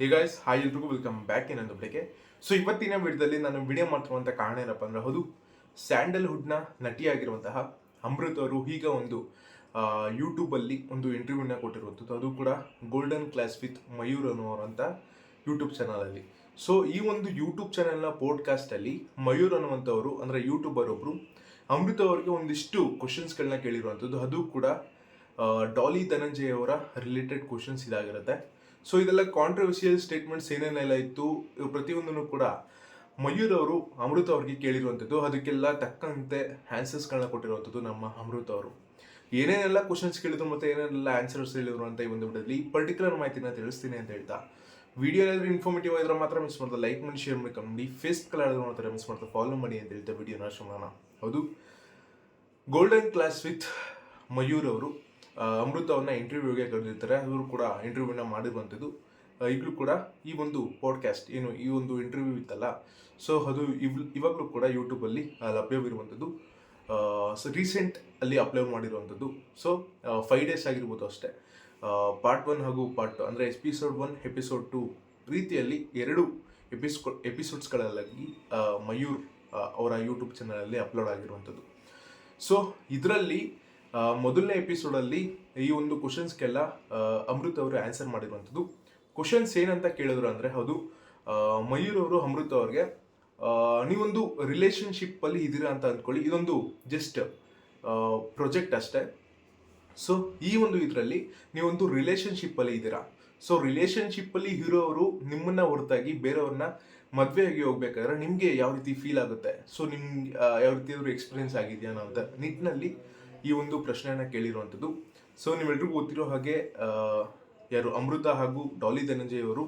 ಹೇ guys hi ಎಲ್ರಿಗೂ welcome back ಇನ್ನೊಂದು ಬೆಳಗ್ಗೆ ಸೊ ಇವತ್ತಿನ ವಿಡಿಯೋದಲ್ಲಿ ನಾನು ವಿಡಿಯೋ ಮಾಡ್ತಿರುವಂಥ ಕಾರಣ ಏನಪ್ಪ ಅಂದ್ರೆ, ಹೌದು ಸ್ಯಾಂಡಲ್ವುಡ್ನ ನಟಿಯಾಗಿರುವಂತಹ ಅಮೃತ್ ಅವರು ಈಗ ಒಂದು ಯೂಟ್ಯೂಬಲ್ಲಿ ಒಂದು ಇಂಟರ್ವ್ಯೂನ ಕೊಟ್ಟಿರುವಂಥದ್ದು. ಅದು ಕೂಡ ಗೋಲ್ಡನ್ ಕ್ಲಾಸ್ ವಿತ್ ಮಯೂರ್ ಅನ್ನುವಂಥ ಯೂಟ್ಯೂಬ್ ಚಾನಲಲ್ಲಿ ಸೊ ಈ ಒಂದು ಯೂಟ್ಯೂಬ್ ಚಾನಲ್ನ ಪಾಡ್ಕಾಸ್ಟಲ್ಲಿ ಮಯೂರ್ ಅನ್ನುವಂಥವರು, ಅಂದರೆ ಯೂಟ್ಯೂಬರ್ ಒಬ್ಬರು ಅಮೃತ ಅವರಿಗೆ ಒಂದಿಷ್ಟು ಕ್ವಶನ್ಸ್ಗಳನ್ನ ಕೇಳಿರುವಂಥದ್ದು. ಅದು ಕೂಡ ಡಾಲಿ ಧನಂಜಯ ಅವರ ರಿಲೇಟೆಡ್ ಕ್ವಶನ್ಸ್ ಇದಾಗಿರುತ್ತೆ. ಸೊ ಇದೆಲ್ಲ ಕಾಂಟ್ರವರ್ಷಿಯಲ್ ಸ್ಟೇಟ್ಮೆಂಟ್ಸ್ ಏನೇನೆಲ್ಲ ಇತ್ತು? ಪ್ರತಿಯೊಂದನ್ನು ಕೂಡ ಮಯೂರ್ ಅವರು, ಅಮೃತ ಅವ್ರಿಗೆ ಕೇಳಿರುವಂಥದ್ದು. ಅದಕ್ಕೆಲ್ಲ ತಕ್ಕಂತೆ ಆನ್ಸರ್ಸ್ಗಳನ್ನ ಕೊಟ್ಟಿರುವಂಥದ್ದು ನಮ್ಮ ಅಮೃತ ಅವರು. ಏನೇನೆಲ್ಲ ಕ್ವಶನ್ಸ್ ಕೇಳಿದ್ರು ಮತ್ತೆ ಏನೇನೆಲ್ಲ ಆನ್ಸರ್ಸ್ ಹೇಳಿದ್ರು ಅಂತ ಈ ಒಂದು ವಿಡಿಯೋದಲ್ಲಿ ಪರ್ಟಿಕ್ಯುಲರ್ ಮಾಹಿತಿನ ತಿಳಿಸ್ತೀನಿ ಅಂತ ಹೇಳ್ತಾ. ವಿಡಿಯೋ ಏನಾದರೂ ಇನ್ಫಾರ್ಮೇಟಿವ್ ಆಗಿದ್ರೆ ಮಾತ್ರ ಮಿಸ್ ಮಾಡ್ತಾ ಲೈಕ್ ಮಾಡಿ ಶೇರ್ ಮಾಡಿ ಕಮ್ಮಿ ಫೇಸ್ಬುಕ್ ಕಲಾಡಿದ್ರು ಮಾತ್ರ ಮಿಸ್ ಮಾಡ್ತಾ ಫಾಲೋ ಮಾಡಿ ಅಂತ ಹೇಳ್ತಾ ವಿಡಿಯೋನ ಶೋಣ ಹೌದು. ಗೋಲ್ಡನ್ ಕ್ಲಾಸ್ ವಿತ್ ಮಯೂರ್ ಅವರು. ಅಮೃತ ಅವ್ರನ್ನ ಇಂಟರ್ವ್ಯೂಗೆ ಕರೆದಿರ್ತಾರೆ. ಅವರು ಕೂಡ ಇಂಟರ್ವ್ಯೂನ ಮಾಡಿರುವಂಥದ್ದು ಈಗಲೂ ಕೂಡ ಈ ಒಂದು ಪಾಡ್ಕಾಸ್ಟ್ ಏನು ಈ ಒಂದು ಇಂಟರ್ವ್ಯೂ ಇತ್ತಲ್ಲ ಸೊ ಅದು ಇವ್, ಇವಾಗಲೂ ಕೂಡ ಯೂಟ್ಯೂಬಲ್ಲಿ ಲಭ್ಯವಿರುವಂಥದ್ದು ಸೊ ರೀಸೆಂಟ್ ಅಲ್ಲಿ ಅಪ್ಲೋಡ್ ಮಾಡಿರುವಂಥದ್ದು ಸೊ ಫೈವ್ ಡೇಸ್ ಆಗಿರ್ಬೋದು ಅಷ್ಟೇ. ಪಾರ್ಟ್ ಒನ್ ಹಾಗೂ ಪಾರ್ಟ್ ಟು ಅಂದರೆ ಎಪಿಸೋಡ್ ಒನ್ ಎಪಿಸೋಡ್ ಟು ರೀತಿಯಲ್ಲಿ ಎರಡು ಎಪಿಸೋ ಎಪಿಸೋಡ್ಸ್ಗಳಲ್ಲಿ ಮಯೂರ್ ಅವರ ಯೂಟ್ಯೂಬ್ ಚಾನಲಲ್ಲಿ ಅಪ್ಲೋಡ್ ಆಗಿರುವಂಥದ್ದು ಸೊ ಇದರಲ್ಲಿ ಮೊದಲನೇ ಎಪಿಸೋಡಲ್ಲಿ ಈ ಒಂದು ಕ್ವಶನ್ಸ್ಗೆಲ್ಲ ಅಮೃತ್ ಅವರು ಆನ್ಸರ್ ಮಾಡಿರುವಂಥದ್ದು. ಕ್ವಶನ್ಸ್ ಏನಂತ ಕೇಳಿದ್ರು ಅಂದರೆ ಹೌದು ಮಯೂರ್ ಅವರು, ಅಮೃತ್ ಅವ್ರಿಗೆ ನೀವೊಂದು ರಿಲೇಶನ್ಶಿಪ್ ಅಲ್ಲಿ ಇದ್ದೀರಾ ಅಂತ ಅಂದ್ಕೊಳ್ಳಿ. ಇದೊಂದು ಜಸ್ಟ್ ಪ್ರೊಜೆಕ್ಟ್ ಅಷ್ಟೇ. ಸೊ ಈ ಒಂದು ಇದರಲ್ಲಿ ನೀವೊಂದು ರಿಲೇಶನ್ಶಿಪ್ ಅಲ್ಲಿ ಇದ್ದೀರಾ ಸೊ ರಿಲೇಶನ್ಶಿಪ್ ಅಲ್ಲಿ ಹೀರೋ ಅವರು ನಿಮ್ಮನ್ನ ಹೊರತಾಗಿ ಬೇರೆಯವ್ರನ್ನ ಮದುವೆಯಾಗಿ ಹೋಗ್ಬೇಕಾದ್ರೆ ನಿಮಗೆ ಯಾವ ರೀತಿ ಫೀಲ್ ಆಗುತ್ತೆ? ಸೊ ನಿಮ್ಗೆ ಯಾವ ರೀತಿ ಎಕ್ಸ್ಪೀರಿಯನ್ಸ್ ಆಗಿದೆಯಾ ಅಂತ ನಿಟ್ಟಿನಲ್ಲಿ ಈ ಒಂದು ಪ್ರಶ್ನೆಯನ್ನು ಕೇಳಿರುವಂಥದ್ದು. ಸೊ ನೀವೆಲ್ರಿಗೂ ಗೊತ್ತಿರೋ ಹಾಗೆ ಯಾರು ಅಮೃತ ಹಾಗೂ ಡಾಲಿ ಧನಂಜಯ್ ಅವರು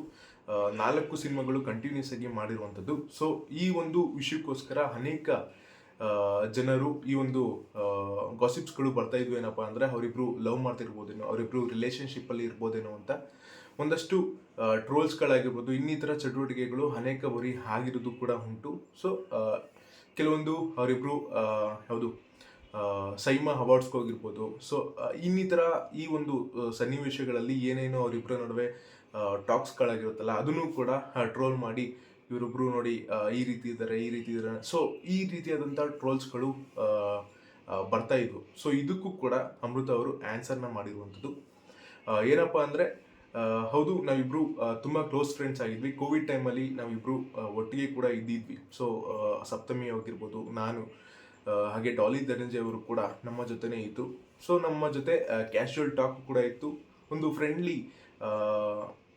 ನಾಲ್ಕು ಸಿನಿಮಾಗಳು ಕಂಟಿನ್ಯೂಸ್ ಆಗಿ ಮಾಡಿರುವಂಥದ್ದು. ಸೊ ಈ ಒಂದು ವಿಷಯಕ್ಕೋಸ್ಕರ ಅನೇಕ ಜನರು ಈ ಒಂದು ಗಾಸಿಪ್ಸ್ಗಳು ಬರ್ತಾ ಇದ್ವು ಏನಪ್ಪ ಅಂದರೆ, ಅವರಿಬ್ರು ಲವ್ ಮಾಡ್ತಿರ್ಬೋದೇನೋ, ಅವರಿಬ್ರು ರಿಲೇಷನ್ಶಿಪ್ಪಲ್ಲಿ ಇರ್ಬೋದೇನೋ ಅಂತ. ಒಂದಷ್ಟು ಟ್ರೋಲ್ಸ್ಗಳಾಗಿರ್ಬೋದು ಇನ್ನಿತರ ಚಟುವಟಿಕೆಗಳು ಅನೇಕ ಬರಿ ಆಗಿರೋದು ಕೂಡ ಉಂಟು. ಸೊ ಕೆಲವೊಂದು ಅವರಿಬ್ರು ಯಾವುದು ಸೈಮಾ ಹವಾರ್ಡ್ಸ್ಗೋಗಿರ್ಬೋದು ಸೊ ಇನ್ನಿತರ ಈ ಒಂದು ಸನ್ನಿವೇಶಗಳಲ್ಲಿ ಏನೇನೋ ಅವರಿಬ್ಬರ ನಡುವೆ ಟಾಕ್ಸ್ಗಳಾಗಿರುತ್ತಲ್ಲ ಅದನ್ನು ಕೂಡ ಟ್ರೋಲ್ ಮಾಡಿ ಇವರಿಬ್ಬರು ನೋಡಿ ಈ ರೀತಿ ಇದ್ದಾರೆ ಈ ರೀತಿ ಇದ್ದಾರೆ ಸೊ ಈ ರೀತಿಯಾದಂಥ ಟ್ರೋಲ್ಸ್ಗಳು ಬರ್ತಾ ಇದ್ವು. ಸೊ ಇದಕ್ಕೂ ಕೂಡ ಅಮೃತ ಅವರು ಆನ್ಸರ್ನ ಮಾಡಿರುವಂಥದ್ದು. ಏನಪ್ಪ ಅಂದರೆ ಹೌದು, ನಾವಿಬ್ರು ತುಂಬ ಕ್ಲೋಸ್ ಫ್ರೆಂಡ್ಸ್ ಆಗಿದ್ವಿ. ಕೋವಿಡ್ ಟೈಮಲ್ಲಿ ನಾವಿಬ್ರು ಒಟ್ಟಿಗೆ ಕೂಡ ಇದ್ದಿದ್ವಿ. ಸೊ ಸಪ್ತಮಿ ಆಗಿರ್ಬೋದು, ನಾನು ಹಾಗೆ ಡಾಲಿ ಧನಂಜಯ್ ಅವರು ಕೂಡ ನಮ್ಮ ಜೊತೆನೇ ಇತ್ತು ಸೊ ನಮ್ಮ ಜೊತೆ ಕ್ಯಾಶುವಲ್ ಟಾಕ್ ಕೂಡ ಇತ್ತು. ಒಂದು ಫ್ರೆಂಡ್ಲಿ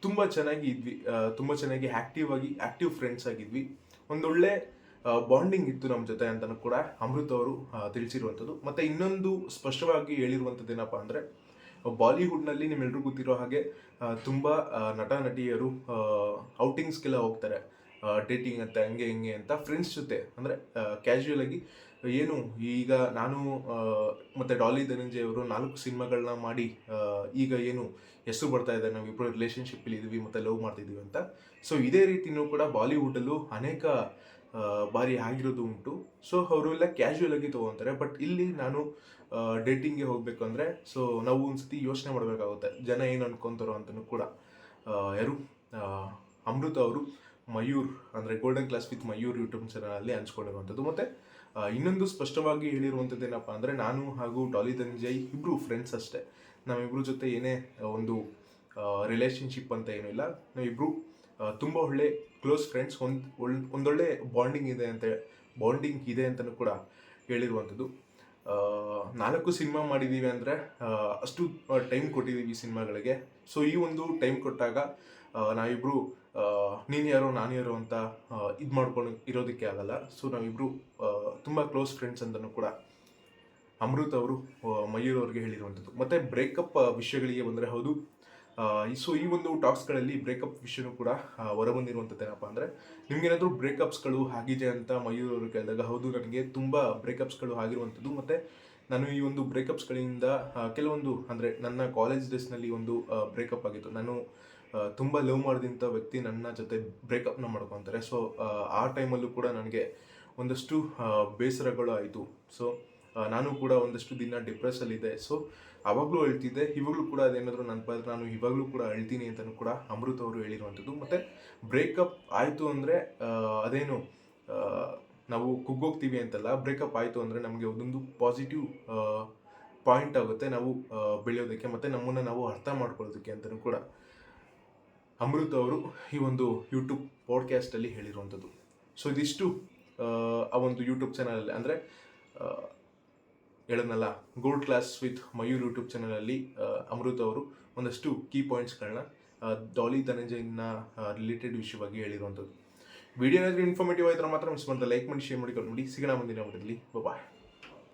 ತುಂಬ ಚೆನ್ನಾಗಿ ಇದ್ವಿ. ತುಂಬ ಚೆನ್ನಾಗಿ ಆಕ್ಟಿವ್ ಆಗಿ ಆಕ್ಟಿವ್ ಫ್ರೆಂಡ್ಸ್ ಆಗಿದ್ವಿ. ಒಂದೊಳ್ಳೆ ಬಾಂಡಿಂಗ್ ಇತ್ತು ನಮ್ಮ ಜೊತೆ ಅಂತಲೂ ಕೂಡ ಅಮೃತ್ ಅವರು ತಿಳಿಸಿರುವಂಥದ್ದು. ಮತ್ತೆ ಇನ್ನೊಂದು ಸ್ಪಷ್ಟವಾಗಿ ಹೇಳಿರುವಂಥದ್ದು ಏನಪ್ಪ ಅಂದರೆ, ಬಾಲಿವುಡ್ನಲ್ಲಿ ನಿಮ್ಮೆಲ್ರಿಗೂ ಗೊತ್ತಿರೋ ಹಾಗೆ ತುಂಬ ನಟ ನಟಿಯರು ಔಟಿಂಗ್ಸ್ಗೆಲ್ಲ ಹೋಗ್ತಾರೆ. ಡೇಟಿಂಗ್ ಅಂತ, ಹಂಗೆ, ಹಿಂಗೆ ಅಂತ ಫ್ರೆಂಡ್ಸ್ ಜೊತೆ. ಅಂದರೆ ಕ್ಯಾಶುಯಲ್ ಆಗಿ ಏನು, ಈಗ ನಾನು ಮತ್ತೆ ಡಾಲಿ ಧನಂಜಯ್ ಅವರು ನಾಲ್ಕು ಸಿನಿಮಾಗಳನ್ನ ಮಾಡಿ ಈಗ ಏನು ಹೆಸರು ಬರ್ತಾ ಇದೆ ನಾವಿಬ್ಬರು ರಿಲೇಶನ್ಶಿಪ್ಪಲ್ಲಿ ಇದೀವಿ, ಮತ್ತೆ ಲವ್ ಮಾಡ್ತಿದೀವಿ ಅಂತ. ಸೊ ಇದೇ ರೀತಿನೂ ಕೂಡ ಬಾಲಿವುಡಲ್ಲೂ ಅನೇಕ ಬಾರಿ ಆಗಿರೋದು ಉಂಟು. ಸೊ ಅವರೆಲ್ಲ ಕ್ಯಾಶುವಲ್ ಆಗಿ ತಗೊಂತಾರೆ. ಬಟ್ ಇಲ್ಲಿ ನಾನು ಡೇಟಿಂಗ್ಗೆ ಹೋಗ್ಬೇಕು ಅಂದರೆ ಸೊ ನಾವು ಒಂದ್ಸತಿ ಯೋಚನೆ ಮಾಡಬೇಕಾಗುತ್ತೆ. ಜನ ಏನು ಅನ್ಕೊಂತಾರೋ ಅಂತಲೂ ಕೂಡ. ಯಾರು? ಅಮೃತ ಅವರು, ಮಯೂರ್, ಅಂದರೆ golden class with Mayur YouTube ಚಾನಲಲ್ಲಿ ಹಂಚ್ಕೊಂಡಿರುವಂಥದ್ದು. ಮತ್ತು ಇನ್ನೊಂದು ಸ್ಪಷ್ಟವಾಗಿ ಹೇಳಿರುವಂಥದ್ದು ಏನಪ್ಪ ಅಂದರೆ ನಾನು ಹಾಗೂ ಡಾಲಿ ಧನಂಜಯ್ ಇಬ್ಬರು ಫ್ರೆಂಡ್ಸ್ ಅಷ್ಟೇ. ನಾವಿಬ್ಬರ ಜೊತೆ ಏನೇ ಒಂದು ರಿಲೇಷನ್ಶಿಪ್ ಅಂತ ಏನೂ ಇಲ್ಲ. ನಾವಿಬ್ಬರು ತುಂಬ ಒಳ್ಳೆ ಕ್ಲೋಸ್ ಫ್ರೆಂಡ್ಸ್ ಒಂದು ಒಳ್ ಒಂದೊಳ್ಳೆ ಬಾಂಡಿಂಗ್ ಇದೆ ಅಂತ ಬಾಂಡಿಂಗ್ ಇದೆ ಅಂತಲೂ ಕೂಡ ಹೇಳಿರುವಂಥದ್ದು. ನಾಲ್ಕು ಸಿನಿಮಾ ಮಾಡಿದ್ದೀವಿ ಅಂದರೆ ಅಷ್ಟು ಟೈಮ್ ಕೊಟ್ಟಿದ್ದೀವಿ ಸಿನಿಮಾಗಳಿಗೆ ಸೊ ಈ ಒಂದು ಟೈಮ್ ಕೊಟ್ಟಾಗ ಆ, ನೀನು ಯಾರೋ ನಾನು ಯಾರೋ ಅಂತ ಇದು ಮಾಡ್ಕೊಂಡು ಇರೋದಕ್ಕೆ ಆಗಲ್ಲ. ಸೊ ನಾವಿಬ್ರು ತುಂಬ ಕ್ಲೋಸ್ ಫ್ರೆಂಡ್ಸ್ ಅಂತಲೂ ಕೂಡ ಅಮೃತ್ ಅವರು ಮಯೂರ್ ಅವ್ರಿಗೆ ಹೇಳಿರುವಂಥದ್ದು. ಮತ್ತೆ ಬ್ರೇಕಪ್ ವಿಷಯಗಳಿಗೆ ಬಂದರೆ ಹೌದು. ಸೊ ಈ ಒಂದು ಟಾಕ್ಸ್ಗಳಲ್ಲಿ ಬ್ರೇಕಪ್ ವಿಷಯನೂ ಕೂಡ ಹೊರಬಂದಿರುವಂಥದ್ದು ಏನಪ್ಪ ಅಂದರೆ ನಿಮಗೇನಾದರೂ ಬ್ರೇಕಪ್ಸ್ಗಳು ಆಗಿದೆ ಅಂತ ಮಯೂರ್ ಅವರು ಕೇಳಿದಾಗ ಹೌದು ನನಗೆ ತುಂಬ ಬ್ರೇಕಪ್ಸ್ಗಳು ಆಗಿರುವಂಥದ್ದು. ಮತ್ತು ನಾನು ಈ ಒಂದು ಬ್ರೇಕಪ್ಸ್ಗಳಿಂದ ಕೆಲವೊಂದು ಅಂದರೆ ನನ್ನ ಕಾಲೇಜ್ ಡೇಸ್ನಲ್ಲಿ ಒಂದು ಬ್ರೇಕಪ್ ಆಗಿತ್ತು. ನಾನು ತುಂಬ ಲವ್ ಮಾಡಿದಂಥ ವ್ಯಕ್ತಿ ನನ್ನ ಜೊತೆ ಬ್ರೇಕಪ್ನ ಮಾಡ್ಕೊತಾರೆ. ಸೊ ಆ ಟೈಮಲ್ಲೂ ಕೂಡ ನನಗೆ ಒಂದಷ್ಟು ಬೇಸರಗಳು ಆಯಿತು. ಸೊ ನಾನು ಕೂಡ ಒಂದಷ್ಟು ದಿನ ಡಿಪ್ರೆಸ್ಸಲ್ಲಿದ್ದೆ ಸೊ ಅವಾಗಲೂ ಅಳ್ತಿದ್ದೆ ಇವಾಗಲೂ ಕೂಡ ಅದೇನಾದರೂ ನನ್ನ ಪಾತ್ರ ನಾನು ಇವಾಗಲೂ ಕೂಡ ಅಳ್ತೀನಿ ಅಂತಲೂ ಕೂಡ ಅಮೃತ್ ಅವರು ಹೇಳಿರುವಂಥದ್ದು. ಮತ್ತು ಬ್ರೇಕಪ್ ಆಯಿತು ಅಂದರೆ ಅದೇನು ನಾವು ಕುಗ್ಗೋಗ್ತೀವಿ ಅಂತಲ್ಲ ಬ್ರೇಕಪ್ ಆಯಿತು ಅಂದರೆ ನಮಗೆ ಒಂದೊಂದು ಪಾಸಿಟಿವ್ ಪಾಯಿಂಟ್ ಆಗುತ್ತೆ. ನಾವು ಬೆಳೆಯೋದಕ್ಕೆ, ಮತ್ತು ನಮ್ಮನ್ನು ನಾವು ಅರ್ಥ ಮಾಡ್ಕೊಳ್ಳೋದಕ್ಕೆ ಅಂತಲೂ ಕೂಡ. ಅಮೃತ್ ಅವರು ಈ ಒಂದು ಯೂಟ್ಯೂಬ್ ಪಾಡ್ಕ್ಯಾಸ್ಟಲ್ಲಿ ಹೇಳಿರುವಂಥದ್ದು. ಸೊ ಇದಿಷ್ಟು ಆ, ಒಂದು ಯೂಟ್ಯೂಬ್ ಚಾನಲಲ್ಲಿ ಅಂದರೆ ಹೇಳದ್ನಲ್ಲ gold class with Mayur YouTube ಚಾನಲಲ್ಲಿ ಅಮೃತ್ ಅವರು ಒಂದಷ್ಟು ಕೀ ಪಾಯಿಂಟ್ಸ್ಗಳನ್ನ ಡಾಲಿ ಧನಂಜಯನ ರಿಲೇಟೆಡ್ ವಿಷಯವಾಗಿ ಹೇಳಿರುವಂಥದ್ದು. ವಿಡಿಯೋ ಏನಾದರೂ ಇನ್ಫಾರ್ಮೇಟಿವ್ ಆಯ್ತಾರೆ ಮಾತ್ರ ಮಿಸ್ ಮಾಡ್ತಾ ಲೈಕ್ ಮಾಡಿ ಶೇರ್ ಮಾಡಿ ಕೊಟ್ಟು ಮಾಡಿ. ಸಿಗೋಣ ಮುಂದಿನ ಬಾಯ್